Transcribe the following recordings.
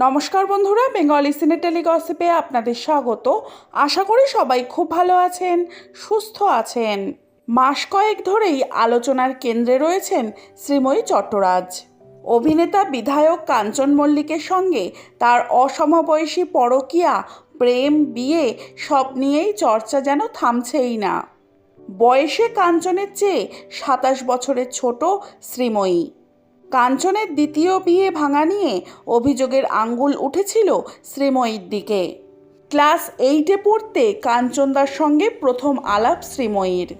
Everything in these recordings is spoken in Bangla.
নমস্কার বন্ধুরা, বেঙ্গলি সিনেটেলি গসিপে আপনাদের স্বাগত। আশা করি সবাই খুব ভালো আছেন, সুস্থ আছেন। মাস কয়েক ধরেই আলোচনার কেন্দ্রে রয়েছেন শ্রীময়ী চট্টরাজ। অভিনেতা বিধায়ক কাঞ্চন মল্লিকের সঙ্গে তার অসমবয়সী পরকীয়া, প্রেম, বিয়ে, সব নিয়েই চর্চা যেন থামছেই না। বয়সে কাঞ্চনের চেয়ে সাতাশ বছরের ছোট শ্রীময়ী। কাঞ্চনের দ্বিতীয় বিয়ে ভাঙা নিয়ে অভিযোগের আঙ্গুল উঠেছিল শ্রীময়ীর দিকে। ক্লাস এইটে পড়তে কাঞ্চনদার সঙ্গে প্রথম আলাপ শ্রীময়ীর।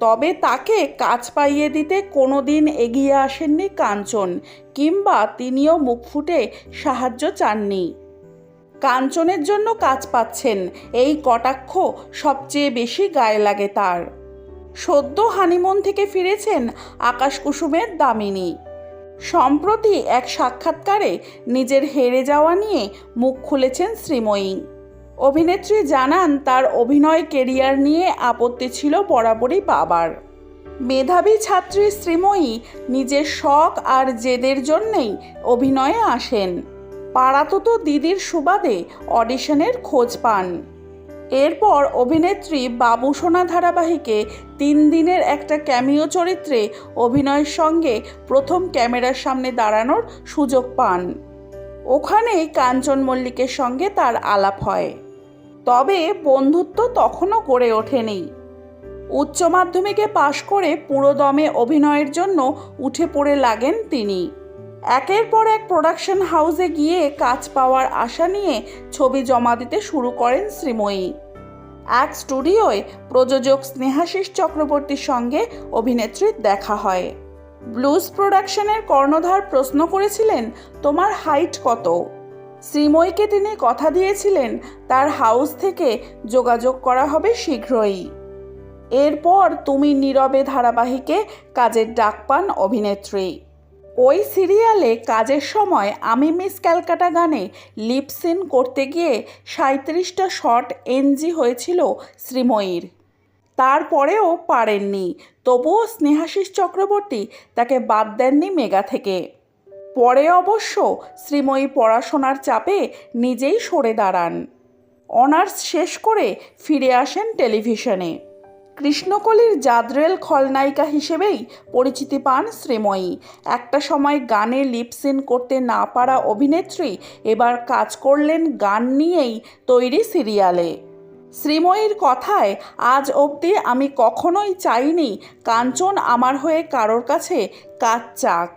তবে তাকে কাজ পাইয়ে দিতে কোনো দিন এগিয়ে আসেননি কাঞ্চন, কিংবা তিনিও মুখ ফুটে সাহায্য চাননি। কাঞ্চনের জন্য কাজ পাচ্ছেন, এই কটাক্ষ সবচেয়ে বেশি গায়ে লাগে তার। সদ্য হানিমুন থেকে ফিরেছেন আকাশ কুসুমের দামিনী। সম্প্রতি এক সাক্ষাৎকারে নিজের হেরে যাওয়া নিয়ে মুখ খুলেছেন শ্রীময়ী। অভিনেত্রী জানান, তার অভিনয় কেরিয়ার নিয়ে আপত্তি ছিল বরাবরই বাবার। মেধাবী ছাত্রী শ্রীময়ী নিজের শখ আর জেদের জন্যেই অভিনয়ে আসেন। পাড়াততো দিদির সুবাদে অডিশনের খোঁজ পান। এরপর অভিনেত্রী বাবুসোনা ধারাবাহিকে তিন দিনের একটা ক্যামিও চরিত্রে অভিনয়ের সঙ্গে প্রথম ক্যামেরার সামনে দাঁড়ানোর সুযোগ পান। ওখানেই কাঞ্চন মল্লিকের সঙ্গে তার আলাপ হয়। তবে বন্ধুত্ব তখনও গড়ে ওঠেনি। উচ্চ মাধ্যমিকে পাশ করে পুরোদমে অভিনয়ের জন্য উঠে পড়ে লাগেন তিনি। একের পর এক প্রোডাকশন হাউসে গিয়ে কাজ পাওয়ার আশা নিয়ে ছবি জমা দিতে শুরু করেন শ্রীময়ী। এক স্টুডিওয় প্রযোজক স্নেহাশিস চক্রবর্তীর সঙ্গে অভিনেত্রীর দেখা হয়। ব্লুজ প্রোডাকশনের কর্ণধার প্রশ্ন করেছিলেন, তোমার হাইট কত? শ্রীময়ীকে তিনি কথা দিয়েছিলেন, তার হাউস থেকে যোগাযোগ করা হবে শীঘ্রই। এরপর তুমি নীরবে ধারাবাহিকে কাজের ডাক পান অভিনেত্রী। ওই সিরিয়ালে কাজের সময় আমি মিস ক্যালকাটা গানে লিপসিন করতে গিয়ে সাঁত্রিশটা শট এনজি হয়েছিল শ্রীময়ীর। তারপরেও পারেননি, তবুও স্নেহাশিস চক্রবর্তী তাকে বাদ দেননি মেগা থেকে। পরে অবশ্য শ্রীময়ী পড়াশোনার চাপে নিজেই সরে দাঁড়ান। অনার্স শেষ করে ফিরে আসেন টেলিভিশনে। কৃষ্ণকলির জাদরেল খলনায়িকা হিসেবেই পরিচিতি পান শ্রীময়ী। একটা সময় গানে লিপসিন করতে না পারা অভিনেত্রী এবার কাজ করলেন গান নিয়েই তৈরি সিরিয়ালে। শ্রীময়ীর কথায়, আজ অবধি আমি কখনোই চাইনি কাঞ্চন আমার হয়ে কারোর কাছে কাজ চাক।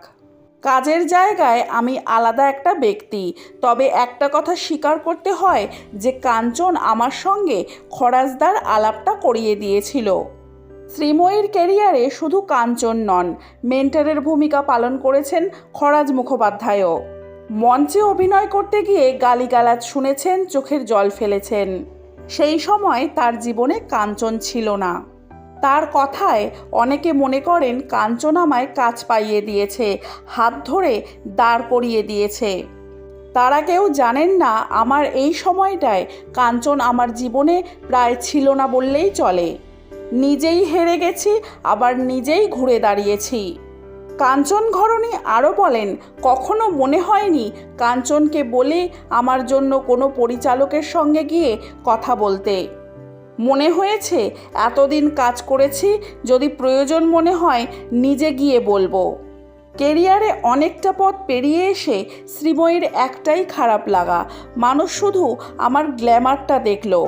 কাজের জায়গায় আমি আলাদা একটা ব্যক্তি। তবে একটা কথা স্বীকার করতে হয় যে কাঞ্চন আমার সঙ্গে খরাজদার আলাপটা করিয়ে দিয়েছিল। শ্রীময়ীর ক্যারিয়ারে শুধু কাঞ্চন নন, মেন্টারের ভূমিকা পালন করেছেন খরাজ মুখোপাধ্যায়ও। মঞ্চে অভিনয় করতে গিয়ে গালিগালাজ শুনেছেন, চোখের জল ফেলেছেন। সেই সময় তার জীবনে কাঞ্চন ছিল না। তার কথায় অনেকে মনে করেন কাঞ্চন আমায় কাজ পাইয়ে দিয়েছে, হাত ধরে দাঁড় করিয়ে দিয়েছে। তারা কেউ জানেন না আমার এই সময়টায় কাঞ্চন আমার জীবনে প্রায় ছিল না বললেই চলে। নিজেই হেরে গেছি, আবার নিজেই ঘুরে দাঁড়িয়েছি। কাঞ্চন ঘরণী আরও বলেন, কখনো মনে হয়নি কাঞ্চনকে বলে আমার জন্য কোনো পরিচালকের সঙ্গে গিয়ে কথা বলতে। মনে হয়েছে? এতদিন কাজ করেছি, যদি প্রয়োজন মনে হয় নিজে গিয়ে বলব। কেরিয়ারে অনেকটা পথ পেরিয়ে এসে শ্রীময়ীর একটাই খারাপ লাগা। মানুষ শুধু আমার গ্ল্যামারটা দেখল,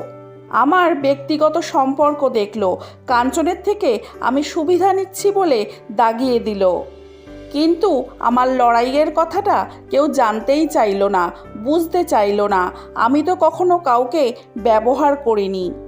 আমার ব্যক্তিগত সম্পর্ক দেখল, কাঞ্চনের থেকে আমি সুবিধা নিচ্ছি বলে দাগিয়ে দিল। কিন্তু আমার লড়াইয়ের কথাটা কেউ জানতেই চাইলো না, বুঝতে চাইলো না। আমি তো কখনো কাউকে ব্যবহার করিনি।